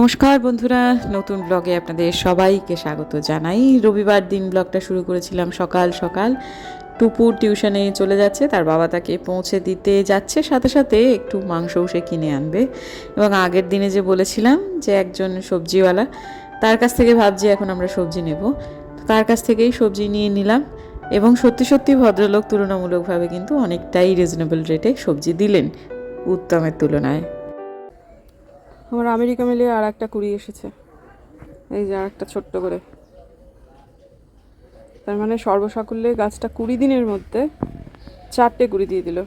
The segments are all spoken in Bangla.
নমস্কার বন্ধুরা, নতুন ব্লগে আপনাদের সবাইকে স্বাগত জানাই। রবিবার দিন ব্লগটা শুরু করেছিলাম সকাল সকাল। টুপুর টিউশনে চলে যাচ্ছে, তার বাবা তাকে পৌঁছে দিতে যাচ্ছে, সাথে সাথে একটু মাংসও সে কিনে আনবে। এবং আগের দিনে যে বলেছিলাম যে একজন সবজিওয়ালা, তার কাছ থেকে ভাবছি এখন আমরা সবজি নেব। তার কাছ থেকেই সবজি নিয়ে নিলাম এবং সত্যি সত্যি ভদ্রলোক তুলনামূলকভাবে কিন্তু অনেকটাই রিজনেবল রেটে সবজি দিলেন, উত্তমের তুলনায়। আমার আমেরিকা মিলিয়ে আর একটা কুড়ি এসেছে। এই যে আর একটা ছোট্ট করে। তার মানে সর্বসাকুল্যে গাছটা কুড়ি দিনের মধ্যে চারটে কুড়ি দিয়ে দিল।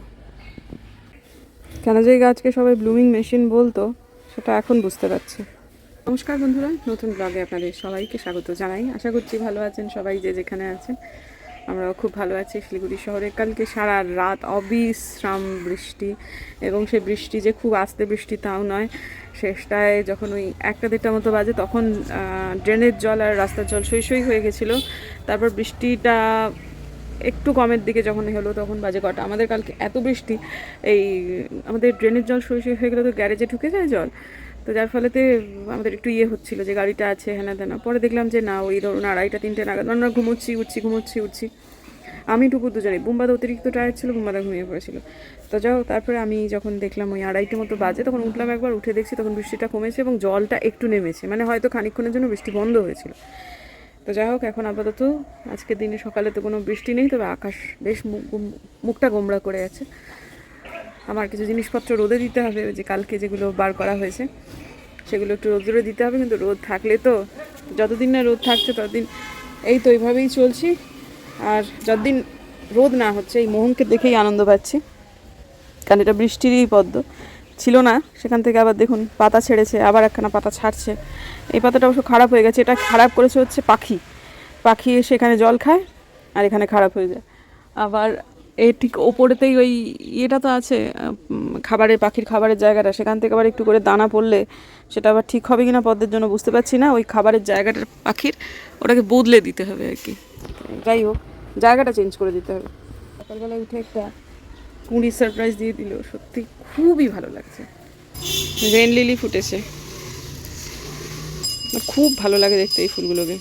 কেন যে গাছকে সবাই ব্লুমিং মেশিন বলতো, সেটা এখন বুঝতে পারছি। নমস্কার বন্ধুরা, নতুন ব্লগে আপনাদের সবাইকে স্বাগত জানাই। আশা করছি ভালো আছেন সবাই যে যেখানে আছেন। আমরাও খুব ভালো আছি। শিলিগুড়ি শহরে কালকে সারা রাত অবিশ্রাম বৃষ্টি এবং সেই বৃষ্টি যে খুব আস্তে বৃষ্টি তাও নয়। শেষটায় যখন ওই একটা দেড়টা মতো বাজে, তখন ড্রেনের জল আর রাস্তার জল সই সই হয়ে গেছিল। তারপর বৃষ্টিটা একটু কমের দিকে যখন হলো, তখন বাজে কটা। আমাদের কালকে এত বৃষ্টি, এই আমাদের ড্রেনের জল সই সই হয়ে গেলে তো গ্যারেজে ঢুকে যায় জল। তো যার ফলেতে আমাদের একটু ইয়ে হচ্ছিল যে গাড়িটা আছে হ্যানা তেনা পরে দেখলাম যে না, ওই ধরুন আড়াইটা, তিনটে নাগাদ, আমরা ঘুমোচ্ছি, উঠছি ঘুমোচ্ছি, উঠছি। আমি টুকু দুজনে বুম্বাদা অতিরিক্ত টায়ার ছিল বুম্বাদা ঘুমিয়ে পড়েছিল। তো যাও তারপরে আমি যখন দেখলাম ওই আড়াইটে মতো বাজে, তখন উঠলাম একবার, উঠে দেখছি তখন বৃষ্টিটা কমেছে এবং জলটা একটু নেমেছে। মানে হয়তো খানিকক্ষণের জন্য বৃষ্টি বন্ধ হয়েছিল। তো যাই হোক, এখন আপাতত আজকের দিনে সকালে তো কোনো বৃষ্টি নেই, তবে আকাশ বেশ মুখ- মুখটা গোমড়া করে আছে। আমার কিছু জিনিসপত্র রোদে দিতে হবে যে কালকে যেগুলো বার করা হয়েছে, সেগুলো একটু রোদ্রে দিতে হবে, কিন্তু রোদ থাকলে তো যতদিন না রোদ থাকছে ততদিন, এই তো এইভাবেই চলছি। আর যতদিন রোদ না হচ্ছে, এই মোহনকে দেখেই আনন্দ পাচ্ছি। কারণ এটা বৃষ্টিরই পদ্ম। ছিল না, সেখান থেকে আবার দেখুন পাতা ছেড়েছে, আবার একখানা পাতা ছাড়ছে। এই পাতাটা অবশ্য খারাপ হয়ে গেছে, এটা খারাপ করেছে হচ্ছে পাখি। পাখি এসে এখানে জল খায়, আর এখানে খারাপ হয়ে যায়। আবার এ ঠিক ওপরেতেই ওই ইয়েটা তো আছে খাবারের, পাখির খাবারের জায়গাটা। সেখান থেকে আবার একটু করে দানা পড়লে সেটা আবার ঠিক হবে কিনা পদ্মের জন্য বুঝতে পারছি না। ওই খাবারের জায়গাটার পাখির ওটাকে বদলে দিতে হবে আর কি। যাই হোক। জায়গাটা চেঞ্জ করে দিতে হবে। সকালবেলা উঠে একটা কুঁড়ি সারপ্রাইজ দিয়ে দিল সত্যি খুবই ভালো লাগছে। রেন লিলি ফুটেছে। আমার খুব ভালো লাগে দেখতে এই ফুলগুলোকে।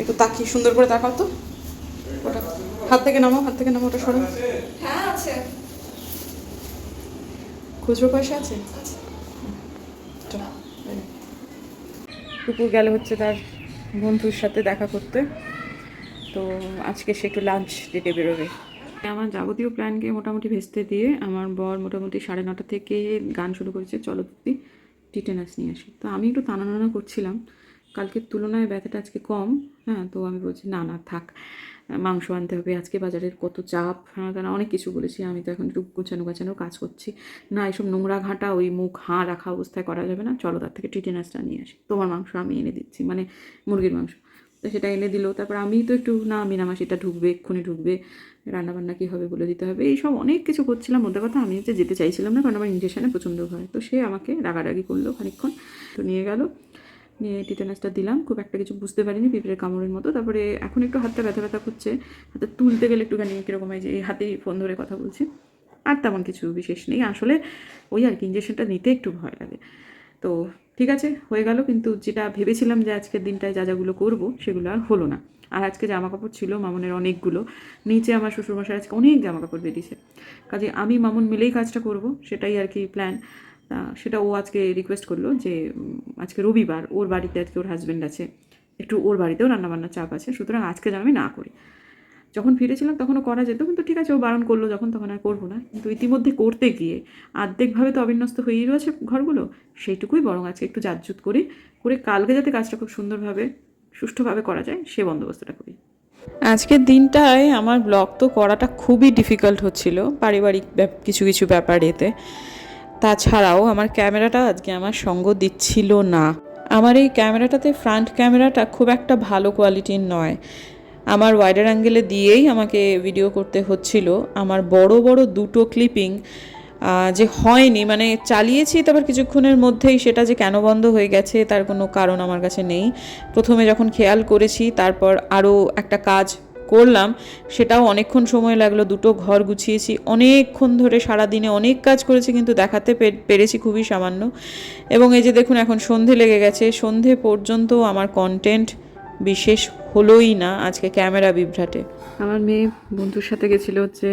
একটু তাকিয়ে সুন্দর করে তাকাও তো। ওটা হাত থেকে নামো হাত থেকে নামো ওটা সরো। হ্যাঁ আছে। খুচরো পয়সা আছে। টুকুর গেল হচ্ছে তার বন্ধুর সাথে দেখা করতে। তো আজকে সে একটু লাঞ্চ ডেটে বেরোবে। আমার যাবতীয় প্ল্যানকে মোটামুটি ভেস্তে দিয়ে আমার বর মোটামুটি সাড়ে নটা থেকে গান শুরু করেছে, চলো দিদি টিটেনাস নিয়ে আসি। তো আমি একটু টানা নানা করছিলাম, কালকের তুলনায় ব্যথাটা আজকে কম হ্যাঁ তো আমি বলছি, না না, থাক, মাংস আনতে হবে, আজকে বাজারের কত চাপ হ্যাঁ কেন অনেক কিছু বলেছি, আমি তো এখন একটু গোছানো গোছানো কাজ করছি। না, এসব নোংরা ঘাঁটা, ওই মুখ হাঁ রাখা অবস্থায় করা যাবে না, চলো তার থেকে টিটেনাসটা নিয়ে আসি। তোমার মাংস আমি এনে দিচ্ছি মানে মুরগির মাংস। তো সেটা এনে দিল। তারপর আমি তো একটু, না মিনামাসিটা ঢুকবে, এক্ষুনি ঢুকবে, রান্নাবান্না কী হবে বলে দিতে হবে। এইসব অনেক কিছু করছিলাম মধ্যে কথা, আমি হচ্ছে যেতে চাইছিলাম না, কারণ আমার ইঞ্জেকশনে প্রচণ্ড ভয়। তো সে আমাকে রাগারাগি করল খানিকক্ষণ, তো নিয়ে গেল। নিয়ে টিটেনাসটা দিলাম, খুব একটা কিছু বুঝতে পারিনি পিঁপড়ের কামড়ের মতো। তারপরে এখন একটু হাতটা ব্যথা ব্যথা করছে হাতে তুলতে গেলে একটুখানি কীরকম হয় যে, এই হাতেই ফোন ধরে কথা বলছি। আর তেমন কিছু বিশেষ নেই। আসলে ওই আর কি ইঞ্জেকশনটা নিতে একটু ভয় লাগে। তো ঠিক আছে, হয়ে গেল। কিন্তু যেটা ভেবেছিলাম যে আজকের দিনটায় যা যাগুলো করব, সেগুলো আর হলো না। আর আজকে জামা কাপড় ছিল মামনের অনেকগুলো। নিচে আমার শ্বশুরমশাই আজকে অনেক জামা কাপড় বেরিয়েছে কাজে আমি মামুন মিলেই কাজটা করব, সেটাই আর কি প্ল্যান সেটা ও আজকে রিকোয়েস্ট করল যে আজকে রবিবার ওর বাড়িতে আজকে ওর হাজব্যান্ড আছে। একটু ওর বাড়িতেও রান্নাবান্নার চাপ আছে, সুতরাং আজকে যেন আমি না করি। যখন ফিরেছিলাম তখনও করা যেত, কিন্তু ঠিক আছে, ও বারণ করল যখন, তখন আর করব না। কিন্তু ইতিমধ্যে করতে গিয়ে আর্ধেকভাবে তো অবিন্যস্ত হয়েই রয়েছে ঘরগুলো, সেইটুকুই বরং আজকে একটু জাতজুত করি, করে কালকে যাতে কাজটা খুব সুন্দরভাবে, সুষ্ঠুভাবে করা যায়, সে বন্দোবস্তটা করি। আজকের দিনটায় আমার ব্লগ তো করাটা খুবই ডিফিকাল্ট হচ্ছিল, পারিবারিক কিছু কিছু ব্যাপার এতে। তাছাড়াও আমার ক্যামেরাটা আজকে আমার সঙ্গ দিচ্ছিল না। আমার এই ক্যামেরাটাতে ফ্রন্ট ক্যামেরাটা খুব একটা ভালো কোয়ালিটির নয়। আমার ওয়াইডার অ্যাঙ্গেলে দিয়েই আমাকে ভিডিও করতে হচ্ছিল। আমার বড় বড় দুটো ক্লিপিং যে হয়নি মানে চালিয়েছি তারপর কিছুক্ষণের মধ্যেই সেটা যে কেন বন্ধ হয়ে গেছে, তার কোনো কারণ আমার কাছে নেই। প্রথমে যখন খেয়াল করেছি, তারপর আরও একটা কাজ করলাম, সেটাও অনেকক্ষণ সময় লাগল, দুটো ঘর গুছিয়েছি। অনেকক্ষণ ধরে সারা দিনে অনেক কাজ করেছি, কিন্তু দেখাতে পেরেছি খুবই সামান্য। এবং এই যে দেখুন, এখন সন্ধে লেগে গেছে। সন্ধে পর্যন্ত আমার কন্টেন্ট বিশেষ হলোই না আজকে ক্যামেরা বিভ্রাটে। আমার মেয়ে বন্ধুর সাথে গেছিল হচ্ছে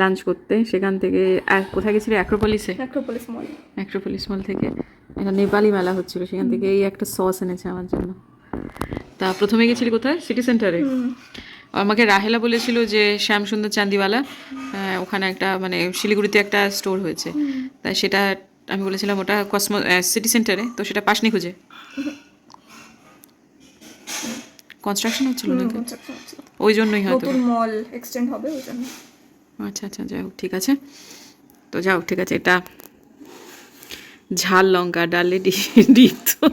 লাঞ্চ করতে সেখান থেকে কোথায় গেছিল? অ্যাক্রোপলিসে অ্যাক্রোপলিস মল অ্যাক্রোপলিস মল থেকে। একটা নেপালি মেলা হচ্ছিল সেখান থেকে এই একটা সস এনেছে আমার জন্য। তা প্রথমে গেছিলি কোথায়? সিটি সেন্টারে আমাকে রাহেলা বলেছিল যে শ্যামসুন্দর চান্দিওয়ালা ওখানে একটা মানে শিলিগুড়িতে একটা স্টোর হয়েছে। তাই সেটা আমি বলেছিলাম ওটা কসমো সিটি সেন্টারে তো সেটা পাসনি খুঁজে। কনস্ট্রাকশন হচ্ছিল নাকি? ওই জন্যই হয়তো। নতুন মল এক্সটেন্ড হবে ওই জন্য। আচ্ছা আচ্ছা যাই হোক ঠিক আছে। তো যাও ঠিক আছে এটা ঝাল লঙ্কা ডালে ডিপ তো।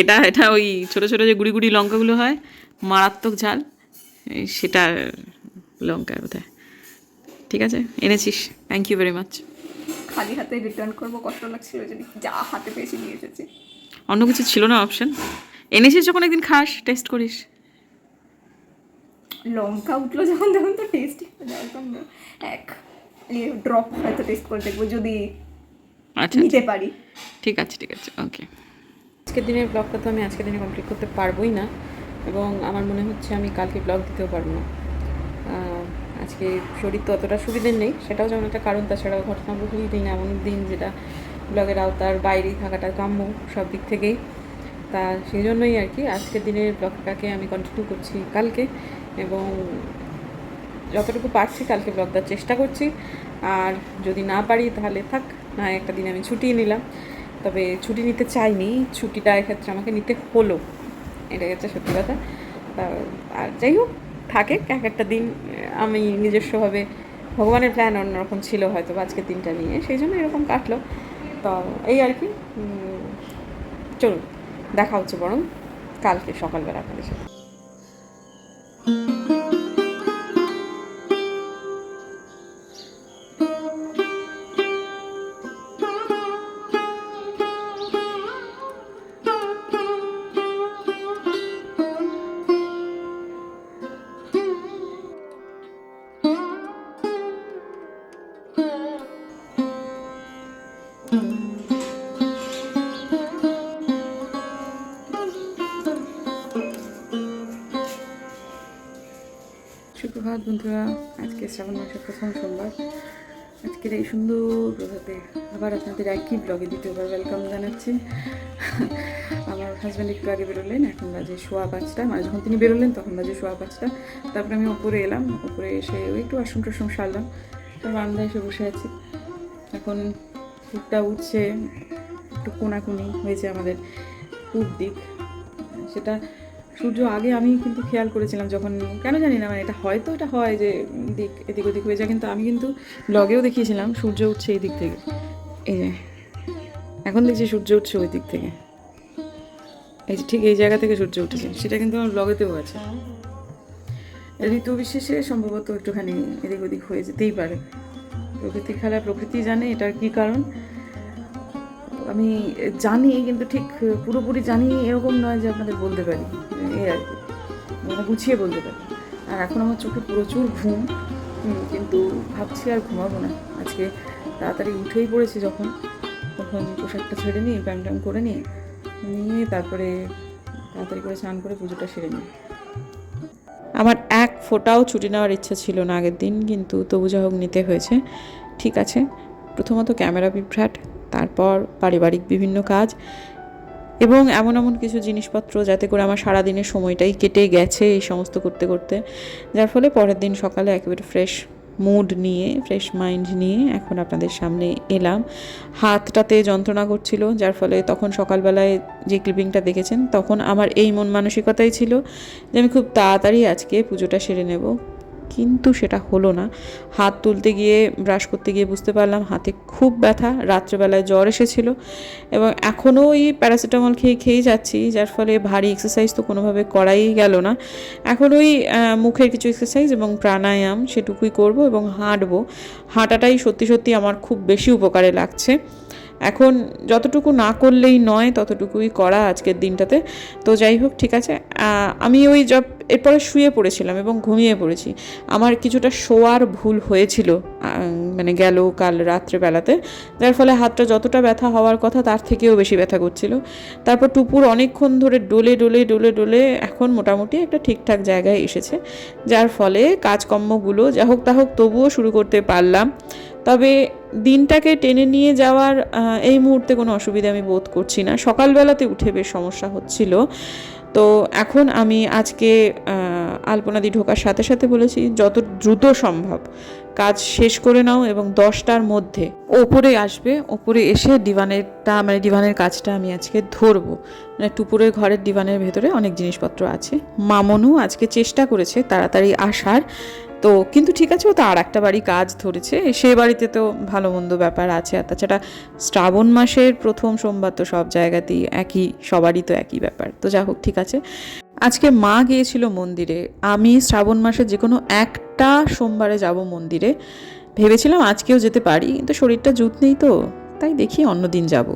এটা এটা ওই ছোট ছোট যে গুড়ি গুড়ি লঙ্কাগুলো হয় মারাত্মক ঝাল। এই সেটা লঙ্কা বোধহয়। ঠিক আছে এনেছিস। থ্যাংক ইউ ভেরি মাচ খালি হাতে রিটার্ন করব কষ্ট লাগছিল যদি যা হাতে পেয়েছি নিয়ে এসেছি। অন্য কিছু ছিল না অপশন এনেছিস যখন একদিন খাস টেস্ট করিস। লঙ্কা উঠল যখন তখন তো টেস্ট এক ড্রপ হয়তো টেস্ট করে দেখব যদি আচ্ছা নিতে পারি। ঠিক আছে ঠিক আছে ওকে আজকের দিনের ব্লগটা তো আমি আজকের দিনে কমপ্লিট করতে পারবোই না এবং আমার মনে হচ্ছে আমি কালকে ব্লগ দিতেও পারব না। আজকে শরীর তো অতটা সুবিধের নেই সেটাও যেমন একটা কারণ তাছাড়াও ঘটনাবহুল দিন এমন দিন যেটা ব্লগের আওতার বাইরেই থাকাটা কাম্য সব দিক থেকেই। তা সেই জন্যই আর কি আজকের দিনের ব্লগটাকে আমি কন্টিনিউ করছি কালকে এবং যতটুকু পারছি কালকে ব্লগ দেওয়ার চেষ্টা করছি। আর যদি না পারি তাহলে থাক, না একটা দিন আমি ছুটি নিলাম। তবে ছুটি নিতে চাইনি, ছুটিটা এক্ষেত্রে আমাকে নিতে হলো এটা হচ্ছে সত্যি কথা। আর যাই হোক, থাকে এক একটা দিন, আমি নিজস্বভাবে ভগবানের প্ল্যান অন্যরকম ছিল হয়তো আজকের দিনটা নিয়ে, সেই জন্য এরকম কাটলো। তো এই আর কি চলুন। দেখা হচ্ছে বরং কালকে সকালবেলা আপনাদের সাথে। শ্রাবণ মাসের প্রথম সোমবার। আজকের এই সুন্দর প্রভাতে আবার আপনাদের একই ব্লগে দ্বিতীয়বার ওয়েলকাম জানাচ্ছি। আমার হাজব্যান্ড একটু আগে বেরোলেন, এখন বাজে সোয়া পাঁচটা। মানে যখন তিনি বেরোলেন তখন বাজে সোয়া পাঁচটা। তারপরে আমি ওপরে এলাম, ওপরে এসে ওই একটু আসন টাসন সারলাম। বারান্দায় এসে বসে আছি। এখন ফুটটা উঠছে, একটু কোনাকুনি হয়েছে আমাদের পূব দিক সেটা সূর্য আগে আমি কিন্তু খেয়াল করেছিলাম যখন, কেন জানি না মানে এটা হয়তো এটা হয় যে দিক, এদিক ওদিক হয়ে যায়, কিন্তু আমি কিন্তু ব্লগেও দেখিয়েছিলাম সূর্য উঠছে এই দিক থেকে। এই যে, এখন দেখছি সূর্য উঠছে ওই দিক থেকে। এই যে ঠিক এই জায়গা থেকে সূর্য উঠেছে, সেটা কিন্তু আমার ব্লগেতেও আছে। ঋতু বিশেষে সম্ভবত একটুখানি এদিক ওদিক হয়ে যেতেই পারে। প্রকৃতি খেলা প্রকৃতি জানে এটার কি কারণ। আমি জানি, কিন্তু ঠিক পুরোপুরি জানি এরকম নয় যে আপনাদের বলতে পারি। এই আর কি। মানে গুছিয়ে বলতে পারি। আর এখন আমার চোখে প্রচুর ঘুম। কিন্তু ভাবছি আর ঘুমাবো না। আজকে তাড়াতাড়ি উঠেই পড়েছি যখন। তখন পোশাকটা ছেড়ে নিই প্যান্ট ট্যান করে নিয়ে নিয়ে তারপরে তাড়াতাড়ি করে স্নান করে পুজোটা সেরে নিই। আমার এক ফোঁটাও ছুটি নেওয়ার ইচ্ছা ছিল না আগের দিন, কিন্তু তবু যা হোক নিতে হয়েছে। ঠিক আছে। প্রথমত ক্যামেরা বিভ্রাট। তারপর পারিবারিক বিভিন্ন কাজ এবং এমন এমন কিছু জিনিসপত্র যাতে করে আমার সারাদিনের সময়টাই কেটে গেছে এই সমস্ত করতে করতে। যার ফলে পরের দিন সকালে একেবারে ফ্রেশ মুড নিয়ে ফ্রেশ মাইন্ড নিয়ে এখন আপনাদের সামনে এলাম। হাতটাতে যন্ত্রণা করছিল, যার ফলে তখন সকালবেলায় যে ক্লিপিংটা দেখেছেন, তখন আমার এই মন মানসিকতাই ছিল যে আমি খুব তাড়াতাড়ি আজকে পুজোটা সেরে নেব। কিন্তু সেটা হলো না। হাত তুলতে গিয়ে ব্রাশ করতে গিয়ে বুঝতে পারলাম হাতে খুব ব্যথা, রাত্রেবেলায় জ্বর এসেছিল এবং এখনও ওই প্যারাসিটামল খেয়ে, খেয়েই যাচ্ছি, যার ফলে ভারী এক্সারসাইজ তো কোনোভাবে করাই গেল না। এখন ওই মুখের কিছু এক্সারসাইজ এবং প্রাণায়াম সেটুকুই করব এবং হাঁটবো। হাঁটাটাই সত্যি সত্যি আমার খুব বেশি উপকারে লাগছে। এখন যতটুকু না করলেই নয়, ততটুকুই করা আজকের দিনটাতে। তো যাই হোক, ঠিক আছে। আমি ওই জব এরপরে শুয়ে পড়েছিলাম এবং ঘুমিয়ে পড়েছি। আমার কিছুটা শোয়ার ভুল হয়েছিল মানে গেল কাল রাত্রেবেলাতে। যার ফলে হাতটা যতটা ব্যথা হওয়ার কথা, তার থেকেও বেশি ব্যথা করছিল। তারপর টুপুর অনেকক্ষণ ধরে ডোলে ডোলে ডোলে ডোলে এখন মোটামুটি একটা ঠিকঠাক জায়গায় এসেছে। যার ফলে কাজকর্মগুলো যা হোক তা হোক, তবুও শুরু করতে পারলাম। তবে দিনটাকে টেনে নিয়ে যাওয়ার এই মুহূর্তে কোনো অসুবিধা আমি বোধ করছি না। সকালবেলাতে উঠে বেশ সমস্যা হচ্ছিল। তো এখন আমি আজকে আলপনাদি ঢোকার সাথে সাথে বলেছি, যত দ্রুত সম্ভব কাজ শেষ করে নাও এবং দশটার মধ্যে ওপরে আসবে। ওপরে এসে ডিভানেরটা মানে ডিভানের কাজটা আমি আজকে ধরবো। মানে টুপুরের ঘরের ডিভানের ভেতরে অনেক জিনিসপত্র আছে। মামনও আজকে চেষ্টা করেছে তাড়াতাড়ি আসার। তো কিন্তু ঠিক আছে, ও তো আর একটা বাড়ি কাজ ধরেছে, সে বাড়িতে তো ভালো মন্দ ব্যাপার আছে। আর তাছাড়া শ্রাবণ মাসের প্রথম সোমবার তো সব জায়গাতেই একই, সবারই তো একই ব্যাপার। তো যা হোক, ঠিক আছে। আজকে মা গিয়েছিল মন্দিরে। আমি শ্রাবণ মাসে যে কোনো একটা সোমবারে যাব মন্দিরে। ভেবেছিলাম আজকেও যেতে পারি, কিন্তু শরীরটা জুত নেই তো, তাই দেখি অন্যদিন যাব।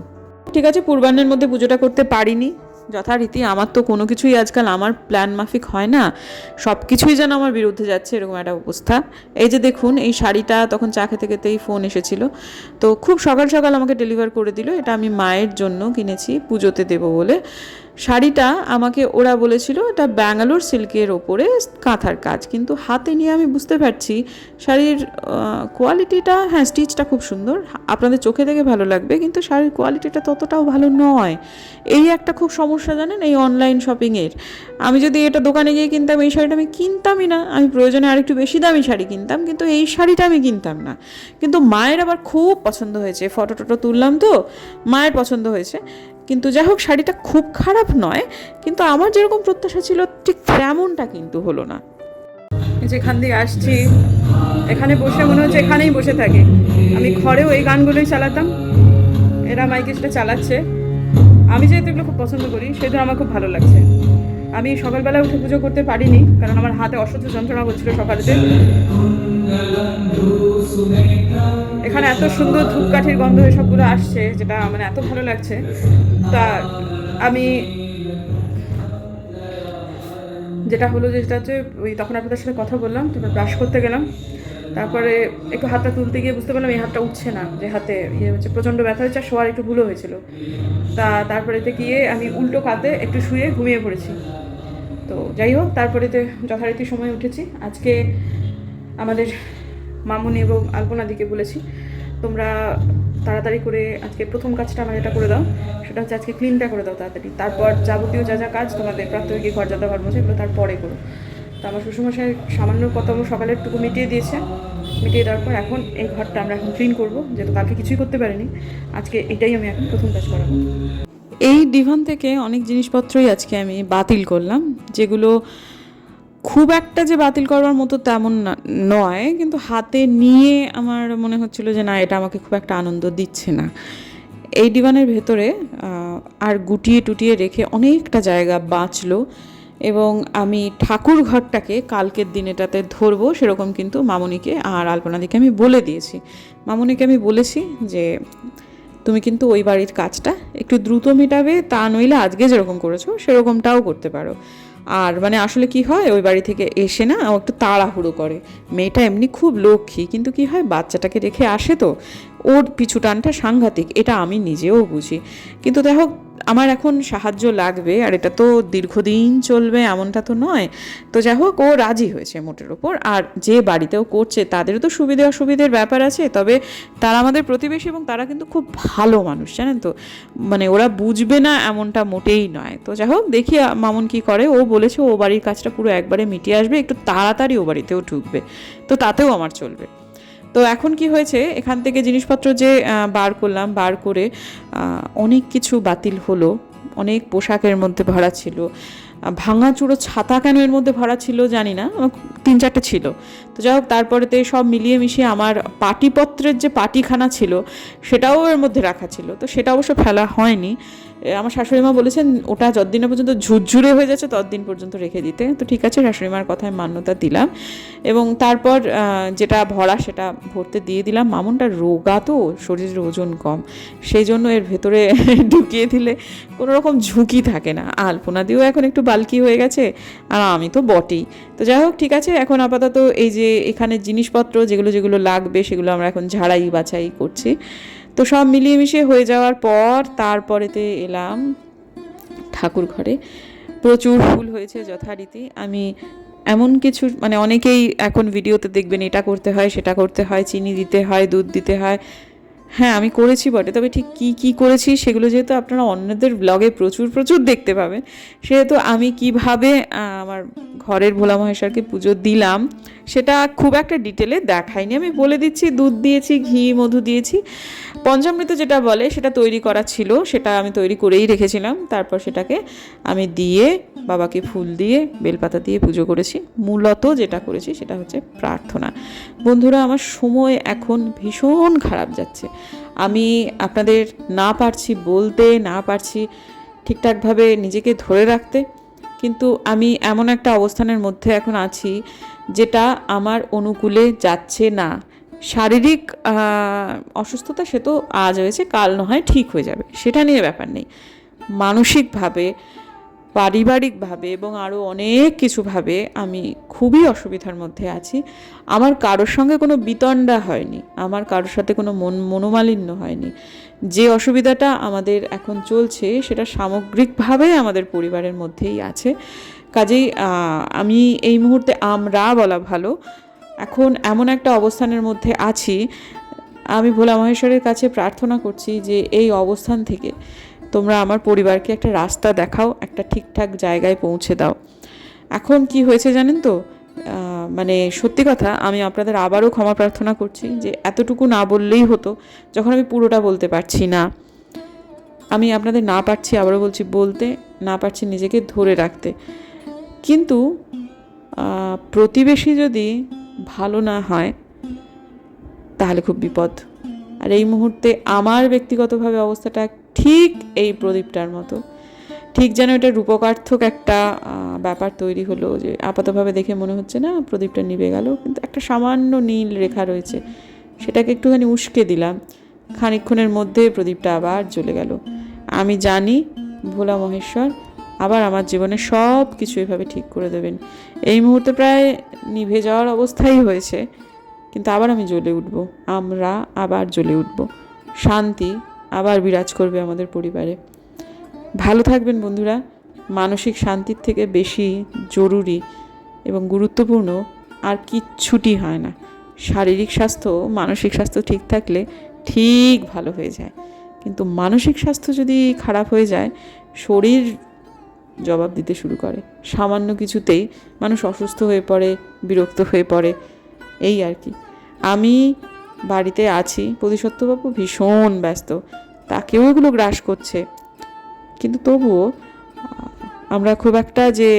ঠিক আছে, পূর্বাহ্নের মধ্যে পুজোটা করতে পারিনি। যথারীতি আমার তো কোনো কিছুই আজকাল আমার প্ল্যান মাফিক হয় না। সব কিছুই যেন আমার বিরুদ্ধে যাচ্ছে এরকম একটা অবস্থা। এই যে দেখুন, এই শাড়িটা তখন চা খেতে খেতেই ফোন এসেছিল। তো খুব সকাল সকাল আমাকে ডেলিভার করে দিল। এটা আমি মায়ের জন্য কিনেছি, পুজোতে দেবো বলে। শাড়িটা আমাকে ওরা বলেছিল এটা ব্যাঙ্গালোর সিল্কের ওপরে কাঁথার কাজ, কিন্তু হাতে নিয়ে আমি বুঝতে পারছি শাড়ির কোয়ালিটিটা হ্যাঁ স্টিচটা খুব সুন্দর, আপনাদের চোখে দেখে ভালো লাগবে, কিন্তু শাড়ির কোয়ালিটিটা ততটাও ভালো নয়। এই একটা খুব সমস্যা জানেন, এই অনলাইন শপিংয়ের আমি যদি এটা দোকানে গিয়ে কিনতাম, এই শাড়িটা আমি কিনতামই না। আমি প্রয়োজনে আরেকটু বেশি দামি শাড়ি কিনতাম, কিন্তু এই শাড়িটা আমি কিনতাম না। কিন্তু মায়ের আবার খুব পছন্দ হয়েছে ফটো টটো তুললাম তো, মায়ের পছন্দ হয়েছে। কিন্তু যাই হোক, শাড়িটা খুব খারাপ নয়, কিন্তু আমার যেরকম প্রত্যাশা ছিল, ঠিক তেমনটা কিন্তু হলো না। যেখান দিয়ে আসছি, এখানে বসে মনে হচ্ছে এখানেই বসে থাকি। আমি ঘরেও এই গানগুলোই চালাতাম, এরা মাইকে সেটা চালাচ্ছে। আমি যেহেতু এগুলো খুব পছন্দ করি, সেহেতু আমার খুব ভালো লাগছে। আমি সকালবেলা উঠে পুজো করতে পারিনি, কারণ আমার হাতে অসহ্য যন্ত্রণা করছিল সকালেতে। এখানে এত সুন্দর ধূপকাঠির গন্ধ এসবগুলো আসছে, যেটা মানে এত ভালো লাগছে। তা আমি যেটা হলো যেটা হচ্ছে, ওই তখন আপনাদের সাথে কথা বললাম, তারপর ব্রাশ করতে গেলাম। তারপরে একটু হাতটা তুলতে গিয়ে বুঝতে পারলাম এই হাতটা উঠছে না, যে হাতে ইয়ে হচ্ছে, প্রচণ্ড ব্যথা হয়েছে আর শোয়ার একটু ভুলও হয়েছিল। তা তারপরেতে গিয়ে আমি উল্টো কাঁধে একটু শুয়ে ঘুমিয়ে পড়েছি। তো যাই হোক, তারপরেতে যথারীতি সময় উঠেছি। আজকে আমাদের মামুনি এবং আলপনাদিকে বলেছি, তোমরা তাড়াতাড়ি করে আজকে প্রথম কাজটা আমার এটা করে দাও। সেটা হচ্ছে আজকে ক্লিনটা করে দাও তাড়াতাড়ি। তারপর যাবতীয় যা যা কাজ তোমাদের প্রাথমিক ঘর যাতা ঘর মোছা এগুলো তারপরে করো। তো আমার শ্বশুরমশাই সামান্য কত সকালের টুকু মিটিয়ে দিয়েছে। মিটিয়ে দেওয়ার পর এখন এই ঘরটা আমরা এখন ক্লিন করব, যেহেতু কালকে কিছুই করতে পারিনি। আজকে এটাই আমি এখন প্রথম কাজ করাবো। এই ডিভান থেকে অনেক জিনিসপত্রই আজকে আমি বাতিল করলাম, যেগুলো খুব একটা যে বাতিল করবার মতো তেমন নয়, কিন্তু হাতে নিয়ে আমার মনে হচ্ছিল যে না, এটা আমাকে খুব একটা আনন্দ দিচ্ছে না। এই ডিভানের ভেতরে আর গুটিয়ে টুটিয়ে রেখে অনেকটা জায়গা বাঁচলো এবং আমি ঠাকুর ঘরটাকে কালকের দিনেটাতে ধরবো সেরকম কিন্তু মামনিকে আর আলপনাদিকে আমি বলে দিয়েছি। মামনিকে আমি বলেছি যে, তুমি কিন্তু ওই বাড়ির কাজটা একটু দ্রুত মেটাবে, তা নইলে আজকে যেরকম করেছ, সেরকমটাও করতে পারো। আর মানে আসলে কি হয়, ওই বাড়ি থেকে এসে না ও একটু তাড়াহুড়ো করে। মেয়েটা এমনি খুব লক্ষ্মী, কিন্তু কি হয়, বাচ্চাটাকে রেখে আসে তো, ওর পিছু টানটা সাংঘাতিক, এটা আমি নিজেও বুঝি। কিন্তু দেখো আমার এখন সাহায্য লাগবে, আর এটা তো দীর্ঘদিন চলবে এমনটা তো নয়। তো যাই হোক, ও রাজি হয়েছে মোটের ওপর, আর যে বাড়িতেও করছে তাদেরও তো সুবিধে অসুবিধের ব্যাপার আছে, তবে তারা আমাদের প্রতিবেশী এবং তারা কিন্তু খুব ভালো মানুষ, জানেন তো? মানে ওরা বুঝবে না এমনটা মোটেই নয়। তো যাই হোক, দেখি মামুন কি করে। ও বলেছে ও বাড়ির কাজটা পুরো একবারে মিটিয়ে আসবে, একটু তাড়াতাড়ি ও বাড়িতেও ঢুকবে। তো তাতেও আমার চলবে। তো এখন কি হয়েছে? এখান থেকে জিনিসপত্র যে বার করলাম, বার করে অনেক কিছু বাতিল হলো। অনেক পোশাকের মধ্যে ভরা ছিল। ভাঙাচুরো ছাতা কেন এর মধ্যে ভরা ছিল জানি না তিন চারটে ছিল। তো যাই হোক, তারপরেতে সব মিলিয়ে মিশিয়ে আমার পাটিপত্রের যে পাটিখানা ছিল, সেটাও এর মধ্যে রাখা ছিল। তো সেটা অবশ্য ফেলা হয়নি। আমার শাশুড়ি মা বলেছেন, ওটা যতদিন পর্যন্ত ঝুরঝুরে হয়ে যাচ্ছে, ততদিন পর্যন্ত রেখে দিতে। তো ঠিক আছে শাশুড়ি মার কথায় মান্যতা দিলাম। এবং তারপর যেটা ভরা সেটা ভরতে দিয়ে দিলাম। মামুনটা রোগা তো, শরীরের ওজন কম। সেই জন্য এর ভেতরে ঢুকিয়ে দিলে কোনো রকম ঝুঁকি থাকে না। আলপনা দিয়েও এখন একটু বালকি হয়ে গেছে, আর আমি তো বটেই। তো যাই হোক, ঠিক আছে, এখন আপাতত এই যে এখানে জিনিসপত্র, যেগুলো যেগুলো লাগবে, সেগুলো আমরা এখন ঝাড়াই বাছাই করছি। তো সব মিলিয়ে মিশিয়ে হয়ে যাওয়ার পর তারপরেতে এলাম ঠাকুর ঘরে। প্রচুর ফুল হয়েছে যথারীতি। আমি এমন কিছু মানে অনেকেই এখন ভিডিওতে দেখবেন এটা করতে হয়, সেটা করতে হয়, চিনি দিতে হয়, দুধ দিতে হয়। হ্যাঁ আমি করেছি বটে। তবে ঠিক কি কি করেছি সেগুলো যেহেতু আপনারা অন্যদের ব্লগে প্রচুর প্রচুর দেখতে পাবেন, সেহেতু আমি কীভাবে আমার ঘরের ভোলা মহেশ্বরকে পুজো দিলাম সেটা খুব একটা ডিটেলে দেখাইনি। আমি বলে দিচ্ছি, দুধ দিয়েছি, ঘি, মধু দিয়েছি। পঞ্চামৃত যেটা বলে সেটা তৈরি করা ছিল, সেটা আমি তৈরি করেই রেখেছিলাম। তারপর সেটাকে আমি দিয়ে, বাবাকে ফুল দিয়ে, বেলপাতা দিয়ে পুজো করেছি। মূলত যেটা করেছি সেটা হচ্ছে প্রার্থনা। বন্ধুরা, আমার সময় এখন ভীষণ খারাপ যাচ্ছে। আমি আপনাদের না পারছি বলতে, না পারছি ঠিকঠাকভাবে নিজেকে ধরে রাখতে, কিন্তু আমি এমন একটা অবস্থানের মধ্যে এখন আছি যেটা আমার অনুকূলে যাচ্ছে না। শারীরিক অসুস্থতা সে তো আজ হয়েছে, কাল নয়, ঠিক হয়ে যাবে। সেটা নিয়ে ব্যাপার নেই। মানসিকভাবে পারিবারিকভাবে এবং আরও অনেক কিছুভাবে আমি খুবই অসুবিধার মধ্যে আছি। আমার কারোর সঙ্গে কোনো বিতণ্ডা হয়নি, আমার কারোর সাথে কোনো মন, মনোমালিন্য হয়নি। যে অসুবিধাটা আমাদের এখন চলছে সেটা সামগ্রিকভাবে আমাদের পরিবারের মধ্যেই আছে। কাজেই আমি এই মুহূর্তে আমরা বলা ভালো, এখন এমন একটা অবস্থানের মধ্যে আছি, আমি ভোলা মহেশ্বরের কাছে প্রার্থনা করছি যে এই অবস্থান থেকে তোমরা আমার পরিবারকে একটা রাস্তা দেখাও, একটা ঠিকঠাক জায়গায় পৌঁছে দাও। এখন কি হয়েছে জানেন তো? মানে সত্যি কথা, আমি আপনাদের আবারও ক্ষমা প্রার্থনা করছি যে এতটুকু না বললেই হতো, যখন আমি পুরোটা বলতে পারছি না। আমি আপনাদের না পারছি আবারও বলছি, বলতে না পারছি নিজেকে ধরে রাখতে। কিন্তু প্রতিবেশী যদি ভালো না হয়, তাহলে খুব বিপদ। আর এই মুহূর্তে আমার ব্যক্তিগতভাবে অবস্থাটা ঠিক এই প্রদীপটার মতো। ঠিক যেন এটা রূপকার্থক একটা ব্যাপার তৈরি হলো যে আপাতভাবে দেখে মনে হচ্ছে না প্রদীপটা নিভে গেল। কিন্তু একটা সামান্য নীল রেখা রয়েছে, সেটাকে একটুখানি উস্কে দিলাম। খানিকক্ষণের মধ্যে প্রদীপটা আবার জ্বলে গেল। আমি জানি, ভোলা মহেশ্বর, আবার আমার জীবনে সব কিছু এভাবে ঠিক করে দেবেন। এই মুহূর্তে প্রায় নিভে যাওয়ার অবস্থাই হয়েছে। কিন্তু আবার আমি জ্বলে উঠব। আমরা আবার জ্বলে উঠব। শান্তি আবার বিরাজ করবে আমাদের পরিবারে। ভালো থাকবেন বন্ধুরা। মানসিক শান্তির থেকে বেশি জরুরি এবং গুরুত্বপূর্ণ আর কিচ্ছুটি হয় না। শারীরিক স্বাস্থ্য, মানসিক স্বাস্থ্য ঠিক থাকলে ঠিক ভালো হয়ে যায়। কিন্তু মানসিক স্বাস্থ্য যদি খারাপ হয়ে যায়, শরীর জবাব দিতে শুরু করে। সামান্য কিছুতেই মানুষ অসুস্থ হয়ে পড়ে, বিরক্ত হয়ে পড়ে। এই আর কি। আমি বাড়িতে আছি, প্রতিসত্যবাবু ভীষণ ব্যস্ত, তাকেও এগুলো গ্রাস করছে। কিন্তু তবুও, আমরা খুব একটা যে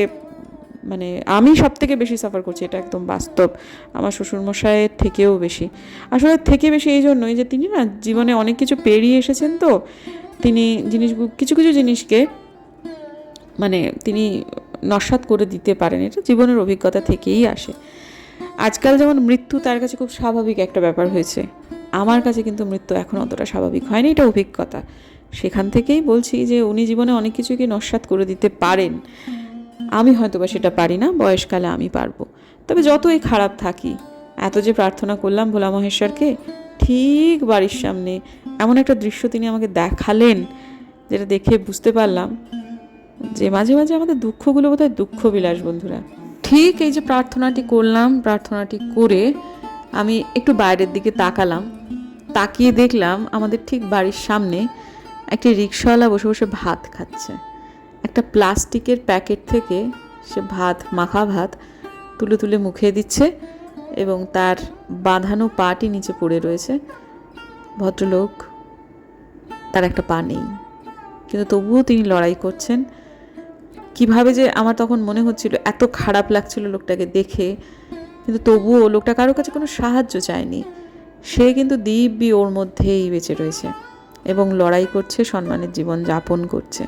মানে আমি সব থেকে বেশি সাফার করছি, এটা একদম বাস্তব, আমার শ্বশুরমশাইয়ের থেকেও বেশি। আসলে থেকে বেশি এই জন্যই যে তিনি না, জীবনে অনেক কিছু পেরিয়ে এসেছেন তো, তিনি জিনিসগুলো কিছু কিছু জিনিসকে মানে তিনি নস্বাত করে দিতে পারেন, এটা জীবনের অভিজ্ঞতা থেকেই আসে। আজকাল যেমন মৃত্যু তার কাছে খুব স্বাভাবিক একটা ব্যাপার হয়েছে। আমার কাছে কিন্তু মৃত্যু এখন অতটা স্বাভাবিক হয়নি, এটা অভিজ্ঞতা। সেখান থেকেই বলছি যে উনি জীবনে অনেক কিছুকে নস্বাত করে দিতে পারেন। আমি হয়তো বা সেটা পারি না, বয়সকালে আমি পারব। তবে যতই খারাপ থাকি, এত যে প্রার্থনা করলাম ভোলা মহেশ্বরকে, ঠিক বাড়ির সামনে এমন একটা দৃশ্য তিনি আমাকে দেখালেন, যেটা দেখে বুঝতে পারলাম যে মাঝে মাঝে আমাদের দুঃখগুলো বোধহয় দুঃখ বিলাস, বন্ধুরা। ঠিক এই যে প্রার্থনাটি করলাম, প্রার্থনাটি করে আমি একটু বাইরের দিকে তাকালাম। তাকিয়ে দেখলাম আমাদের ঠিক বাড়ির সামনে একটি রিক্সাওয়ালা বসে বসে ভাত খাচ্ছে। একটা প্লাস্টিকের প্যাকেট থেকে সে ভাত, মাখা ভাত তুলে তুলে মুখে দিচ্ছে এবং তার বাঁধানো পাটি নিচে পড়ে রয়েছে। ভদ্রলোক, তার একটা পা নেই। কিন্তু তবুও তিনি লড়াই করছেন। কীভাবে যে আমার তখন মনে হচ্ছিল, এত খারাপ লাগছিল লোকটাকে দেখে। কিন্তু তবুও লোকটা কারোর কাছে কোনো সাহায্য চায়নি। সে কিন্তু দিব্যি ওর মধ্যেই বেঁচে রয়েছে এবং লড়াই করছে, সম্মানের জীবন যাপন করছে।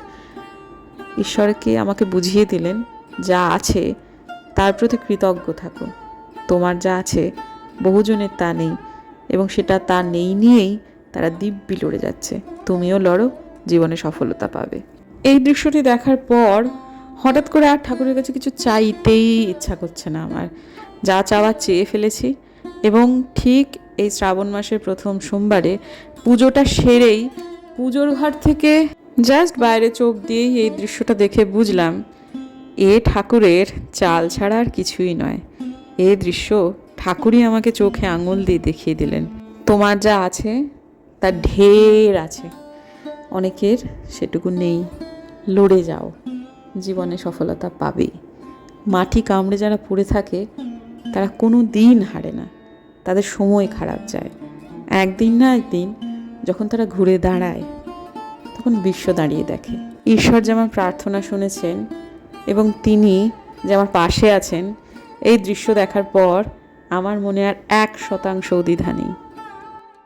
ঈশ্বরকে আমাকে বুঝিয়ে দিলেন, যা আছে তার প্রতি কৃতজ্ঞ থাকো। তোমার যা আছে, বহুজনের তা নেই এবং সেটা তা নেই নিয়েই তারা দিব্যি লড়ে যাচ্ছে। তুমিও লড়ো, জীবনে সফলতা পাবে। এই দৃশ্যটি দেখার পর হঠাৎ করে আর ঠাকুরের কাছে কিছু চাইতেই ইচ্ছা করছে না আমার। যা চাওয়া চেয়ে ফেলেছি এবং ঠিক এই শ্রাবণ মাসের প্রথম সোমবারে পুজোটা সেরেই পুজোর ঘর থেকে জাস্ট বাইরে চোখ দিয়েই এই দৃশ্যটা দেখে বুঝলাম, এ ঠাকুরের চাল ছাড়া আর কিছুই নয়। এ দৃশ্য ঠাকুরই আমাকে চোখে আঙুল দিয়ে দেখিয়ে দিলেন। তোমার যা আছে তার ঢের আছে। অনেকের সেটুকু নেই, লড়ে যাও। জীবনে সফলতা পাবেই। মাটি কামড়ে যারা পড়ে থাকে, তারা কোনো দিন হারে না। তাদের সময় খারাপ যায়। একদিন না একদিন যখন তারা ঘুরে দাঁড়ায়, তখন বিশ্ব দাঁড়িয়ে দেখে। ঈশ্বর যে আমার প্রার্থনা শুনেছেন এবং তিনি যে আমার পাশে আছেন, এই দৃশ্য দেখার পর আমার মনে আর এক শতাংশ দ্বিধা নেই।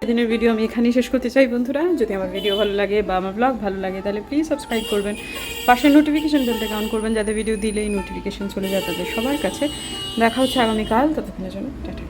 দিনের ভিডিও আমি এখানেই শেষ করতে চাই বন্ধুরা। যদি আমার ভিডিও ভালো লাগে বা আমার ব্লগ ভালো লাগে, তাহলে প্লিজ সাবস্ক্রাইব করবেন। পাশের নোটিফিকেশন বেলটাকে অন করবেন যাতে ভিডিও দিলেই নোটিফিকেশন চলে যায় তাদের সবার কাছে। দেখা হচ্ছে আগামীকাল। ততক্ষণের জন্য টাটা।